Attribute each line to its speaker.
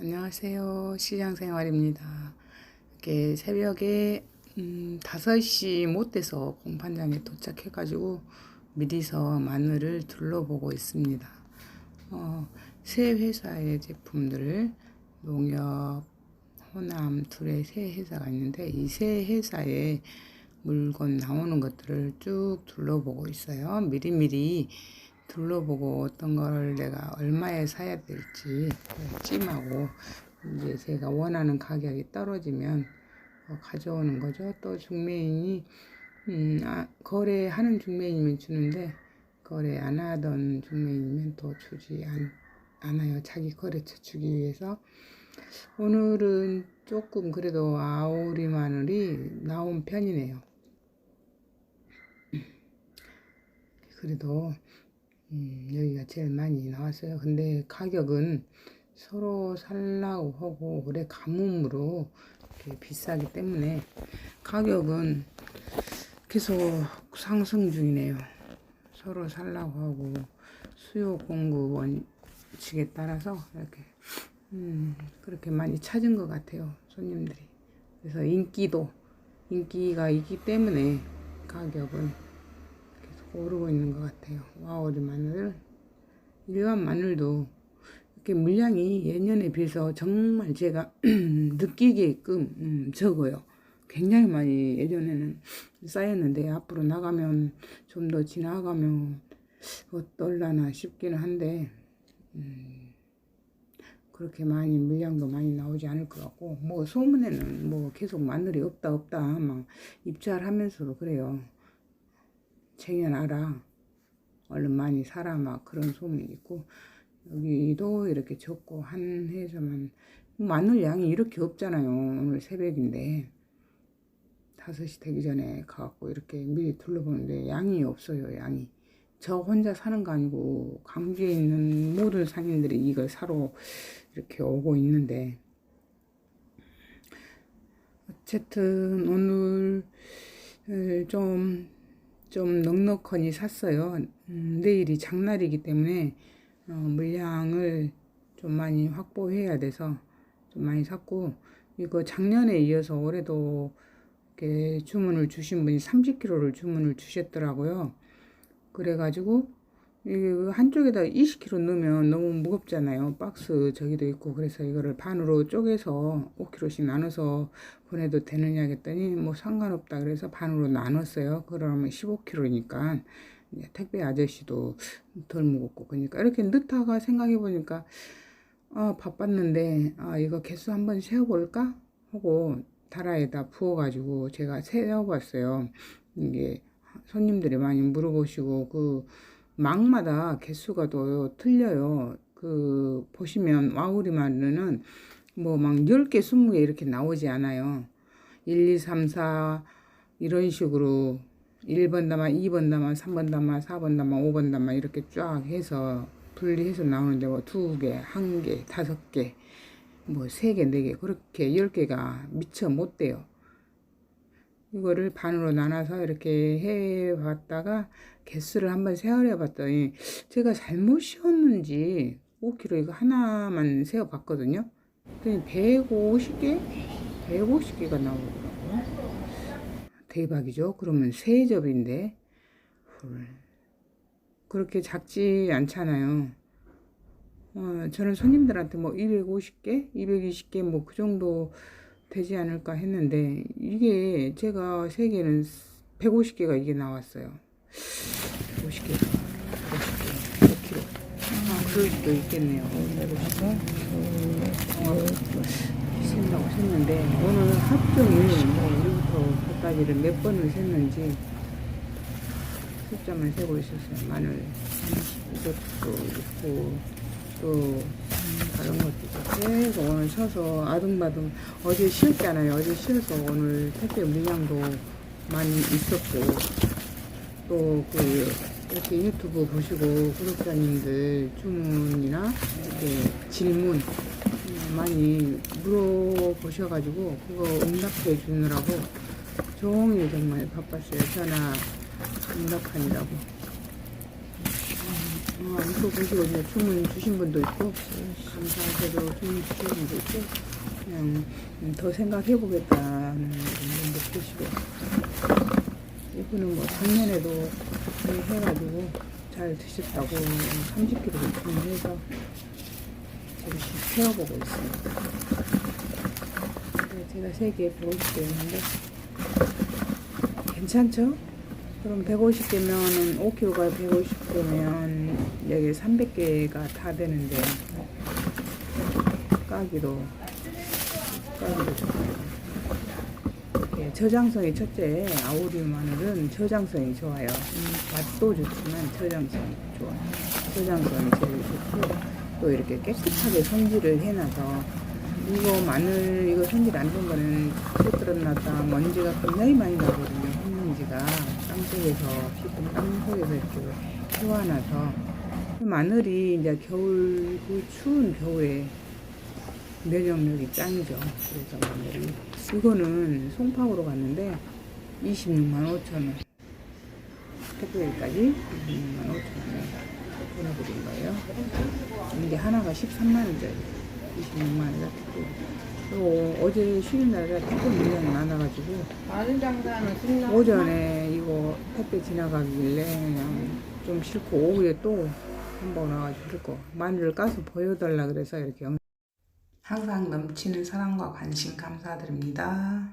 Speaker 1: 안녕하세요. 시장생활입니다. 이렇게 새벽에 음, 5시 못 돼서 공판장에 도착해가지고 미리서 마늘을 둘러보고 있습니다. 어, 새 회사의 제품들을 농협, 호남 둘의 새 회사가 있는데 이 새 회사의 물건 나오는 것들을 쭉 둘러보고 있어요. 미리미리 둘러보고 어떤 걸 내가 얼마에 사야 될지 찜하고 이제 제가 원하는 가격이 떨어지면 어, 가져오는 거죠. 또 중매인이 음, 아, 거래하는 중매인이면 주는데 거래 안 하던 중매인이면 또 주지 않, 않아요. 자기 거래처 주기 위해서 오늘은 조금 그래도 아오리 마늘이 나온 편이네요. 그래도 음, 여기가 제일 많이 나왔어요. 근데 가격은 서로 살라고 하고 올해 가뭄으로 비싸기 때문에 가격은 계속 상승 중이네요. 서로 살라고 하고 수요 공급 원칙에 따라서 이렇게 음, 그렇게 많이 찾은 것 같아요. 손님들이. 그래서 인기도 인기가 있기 때문에 가격은 오르고 있는 것 같아요. 와우리 마늘 일반 마늘도 이렇게 물량이 예년에 비해서 정말 제가 느끼게끔 음, 적어요. 굉장히 많이 예전에는 쌓였는데 앞으로 나가면 좀 더 지나가면 어떨라나 싶기는 한데 음, 그렇게 많이 물량도 많이 나오지 않을 것 같고 뭐 소문에는 뭐 계속 마늘이 없다 없다 막 입찰하면서도 그래요. 쟁여놔라 얼른 많이 사라 막 그런 소문이 있고 여기도 이렇게 적고 한 해에서만 마늘 양이 이렇게 없잖아요. 오늘 새벽인데 다섯 시 되기 전에 가갖고 이렇게 미리 둘러보는데 양이 없어요. 양이 저 혼자 사는 거 아니고 강주에 있는 모든 상인들이 이걸 사러 이렇게 오고 있는데 어쨌든 오늘 좀, 좀 넉넉하니 샀어요. 음, 내일이 장날이기 때문에 어, 물량을 좀 많이 확보해야 돼서 좀 많이 샀고 이거 작년에 이어서 올해도 이렇게 주문을 주신 분이 30kg를 주문을 주셨더라고요. 그래가지고 이게 한쪽에다 20kg 넣으면 너무 무겁잖아요. 박스 저기도 있고 그래서 이거를 반으로 쪼개서 5kg씩 나눠서 보내도 되느냐 했더니 뭐 상관없다 그래서 반으로 나눴어요. 그러면 15kg니까 택배 아저씨도 덜 무겁고 그러니까 이렇게 넣다가 생각해 보니까 아 바빴는데 아 이거 개수 한번 세어볼까 하고 다라에다 부어가지고 제가 세어봤어요. 이게 손님들이 많이 물어보시고 그 망마다 개수가 또 틀려요. 그 보시면 와우리 마늘은 뭐막 10개, 20개 이렇게 나오지 않아요. 1, 2, 3, 4 이런 식으로 1번 담아, 2번 담아, 3번 담아, 4번 담아, 5번 담아 이렇게 쫙 해서 분리해서 나오는데 뭐두 개, 한 개, 다섯 개, 뭐세 개, 네개 그렇게 열 개가 미처 못 돼요. 이거를 반으로 나눠서 이렇게 해봤다가 개수를 한번 세어려 봤더니 제가 잘못 씌웠는지 5kg 이거 하나만 세어 봤거든요. 그랬더니 150개? 150개가 나오더라고요. 대박이죠. 그러면 세 접인데 헐. 그렇게 작지 않잖아요. 어, 저는 손님들한테 뭐 250개, 220개 뭐 그 정도 되지 않을까 했는데 이게 제가 세 개는 150개가 이게 나왔어요. 50개, 50개, 100kg. 아, 그럴 수도 있겠네요. 오늘을 하고 어, 쉰다고 셌는데 오늘 합종일 뭐 1부터 9까지를 몇 번을 셌는지 숫자만 세고 있었어요. 마늘 이것도 있고 또 다른 것도 계속 오늘 쉬어서 아둥바둥 어제 쉬었잖아요. 어제 쉬어서 오늘 택배 물량도 많이 있었고 또 그 이렇게 유튜브 보시고 구독자님들 주문이나 이렇게 질문 음, 많이 물어보셔가지고 그거 응답해 주느라고 종일 정말 바빴어요. 전화 응답하느라고. 또 보시고 이제 주문 주신 분도 있고 감사하게도 주문 주신 분도 있고 그냥 음, 더 생각해보겠다는 분도 계시고 이분은 뭐 작년에도 이 해가지고 잘 드셨다고 30kg 주문해서 잠시 세워보고 있습니다. 네, 제가 3개 150개 했는데 괜찮죠? 그럼 150개면은 5kg가 150개면 여기 300개가 다 되는데 까기도 까기도 좋아요. 예, 저장성이 첫째 아오리 마늘은 저장성이 좋아요. 음, 맛도 좋지만 저장성이 좋아요. 저장성이 제일 좋고 또 이렇게 깨끗하게 손질을 해놔서 이거 마늘 이거 손질 안 된 거는 찌들었나다 먼지가 굉장히 많이 나거든요. 흙먼지가 땅속에서 깊은 땅속에서 이렇게 키워놔서 그 마늘이 이제 겨울 그 추운 겨울에 면역력이 짱이죠. 그래서 마늘이 이거는 송파구로 갔는데 26만 5천 원 택배까지 26만 5천 원에 보내드린 거예요. 이게 하나가 13만 원짜리 26만 원짜리 택배. 그리고 어제 쉬는 날이라 택배 물량이 많아가지고
Speaker 2: 마늘 장사는 승낙.
Speaker 1: 오전에 이거 택배 지나가길래 그냥 좀 싫고 오후에 또 한번 와가지고 그거 마늘을 까서 보여달라 그래서 이렇게 영... 항상 넘치는 사랑과 관심 감사드립니다.